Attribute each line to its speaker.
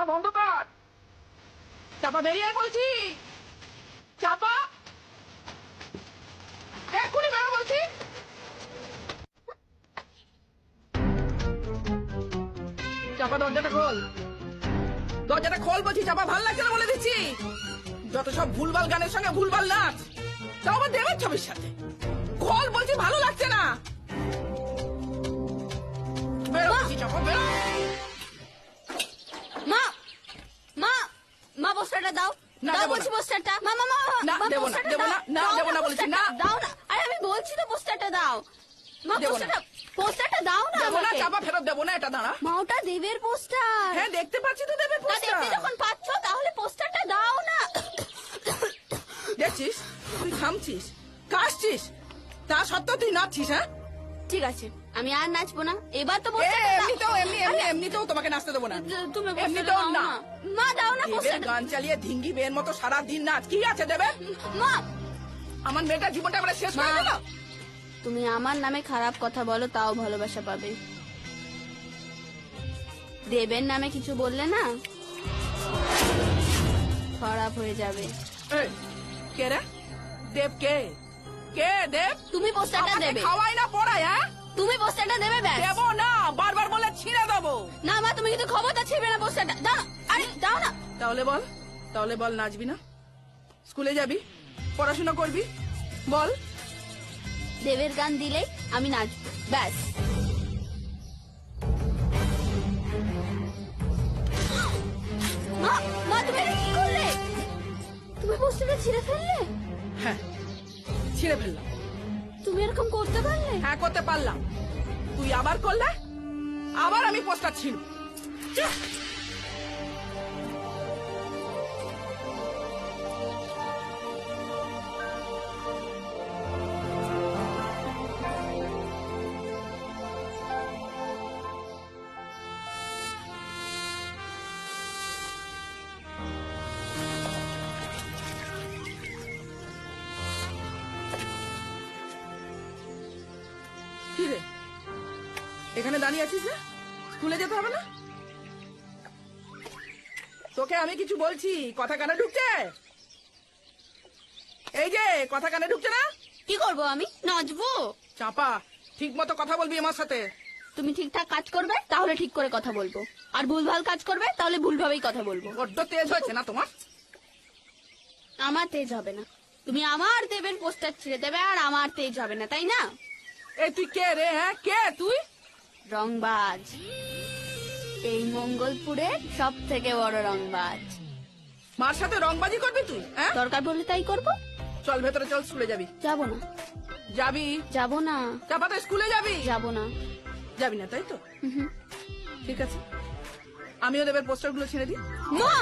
Speaker 1: চাপা বন্ধ কর। চাপা বেরিয়ে বলছি। চাপা। এক্ষুনি বেরো বলছি। চাপা দরজাটা খোল। দরজাটা খোল বলছি, চাপা ভালো লাগছে না বলে দিচ্ছি। যত সব ভুলভাল গানের সঙ্গে ভুলভাল নাচ, তাও আবার দেবের ছবির সাথে। খোল বলছি, ভালো লাগছে না।
Speaker 2: পোস্টারটা দাও।
Speaker 1: না,
Speaker 2: দাও বলছি। পোস্টারটা। মা মা মা
Speaker 1: না, দেবো না, দেবো না, না, দেবো না বলেছি, না।
Speaker 2: দাও না। আরে আমি বলছি তো পোস্টারটা দাও। মা পোস্টারটা পোস্টারটা দাও না
Speaker 1: দেবো না চাপা ফেরত দেবো না এটা দাঁড়া।
Speaker 2: মা ওটা দেবের পোস্টার।
Speaker 1: হ্যাঁ দেখতে পাচ্ছি তো দেবের পোস্টার
Speaker 2: দেখতে যখন পাচ্ছ তাহলে পোস্টারটা দাও না।
Speaker 1: দেখছিস? তুই থামছিস? কাশছিস? তা সত্ত্বেও তুই নাচছিস হ্যাঁ?
Speaker 2: ঠিক আছে আমি আর নাচবো না। এবার তো
Speaker 1: এ, এমনিতেও এমনি এমনি এমনিতেও তোমাকে নাচতে দেবো না। আমি।
Speaker 2: তুমি পোস্টারটা
Speaker 1: এমনিতেও না
Speaker 2: না। মা দাও না
Speaker 1: দেবের
Speaker 2: পোস্টারটা
Speaker 1: গান চালিয়ে ধিঙ্গি বের মতো সারা দিন নাচ। কি আছে দেবে?
Speaker 2: মা
Speaker 1: আমার মেয়েটার জীবনটা আমরা শেষ করে
Speaker 2: মা। তুমি আমার নামে খারাপ কথা বলো তাও ভালোবাসা পাবে। দেবের নামে কিছু বললে না খারাপ হয়ে যাবে।
Speaker 1: কে রে? দেব কে? কে দেব?
Speaker 2: তুমি পোস্টারটা
Speaker 1: আমাকে
Speaker 2: দেবে।
Speaker 1: খাওয়াই না পড়াই হ্যাঁ?
Speaker 2: তুমি পোস্টারটা দেবে ব্যাস।
Speaker 1: দেবো না বারবার বলে ছিঁড়ে দেবো।
Speaker 2: না মা তুমি কিন্তু ক্ষমতা ছিড়বে না পোস্টারটা দাও না আরে দাও না।
Speaker 1: তাহলে বল তাহলে বল নাচবি না? স্কুলে যাবি? পড়াশোনা করবি? বল।
Speaker 2: দেবের গান দিলেই আমি নাচবো ব্যাস। মা মা তুমি এটা কি করলে? তুমি পোস্টারটা ছিঁড়ে ফেললে?
Speaker 1: হ্যাঁ। ছিঁড়ে ফেললাম।
Speaker 2: তুমি এরকম করতে পারলে?
Speaker 1: হ্যাঁ করতে পারলাম। তুই আবার করলে? আবার আমি পোস্টার ছিঁড়ব। কি রে? এখানে দাঁড়িয়ে আছিস যে স্কুলে যেতে হবে না? তোকে আমি কিছু বলছি। কথা কানে ঢুকছে? এই যে কথা কানে ঢুকছে না?
Speaker 2: কি করব আমি? নাচবো?
Speaker 1: চাপা ঠিক মতো কথা বলবি আমার সাথে।
Speaker 2: তুমি ঠিকঠাক কাজ করবে তাহলে ঠিক করে কথা বলব। আর ভুলভাল কাজ করবে তাহলে ভুলভাবেই কথা বলব।
Speaker 1: বড্ড তেজ হয়েছে না তোমার?
Speaker 2: আমার তেজ হবে না। তুমি আমার দেবের পোস্টার ছিঁড়ে দেবে আর আমার তেজ হবে না তাই না?
Speaker 1: এই তুই কে রে হ্যাঁ? কে তুই?
Speaker 2: রংবাজ। এই মঙ্গলপুরে সব থেকে বড় রংবাজ।
Speaker 1: মার সাথে রংবাজি করবি তুই হ্যাঁ?
Speaker 2: দরকার পড়লে তাই করব।
Speaker 1: চল ভেতরে চল স্কুলে যাবি।
Speaker 2: যাব না।
Speaker 1: যাবি?
Speaker 2: যাব না।
Speaker 1: চাপা তো স্কুলে যাবি?
Speaker 2: যাব না।
Speaker 1: যাবি না তাই তো। ঠিক আছে। আমিও দেবের পোস্টারগুলো ছেড়ে দিই।
Speaker 2: মা!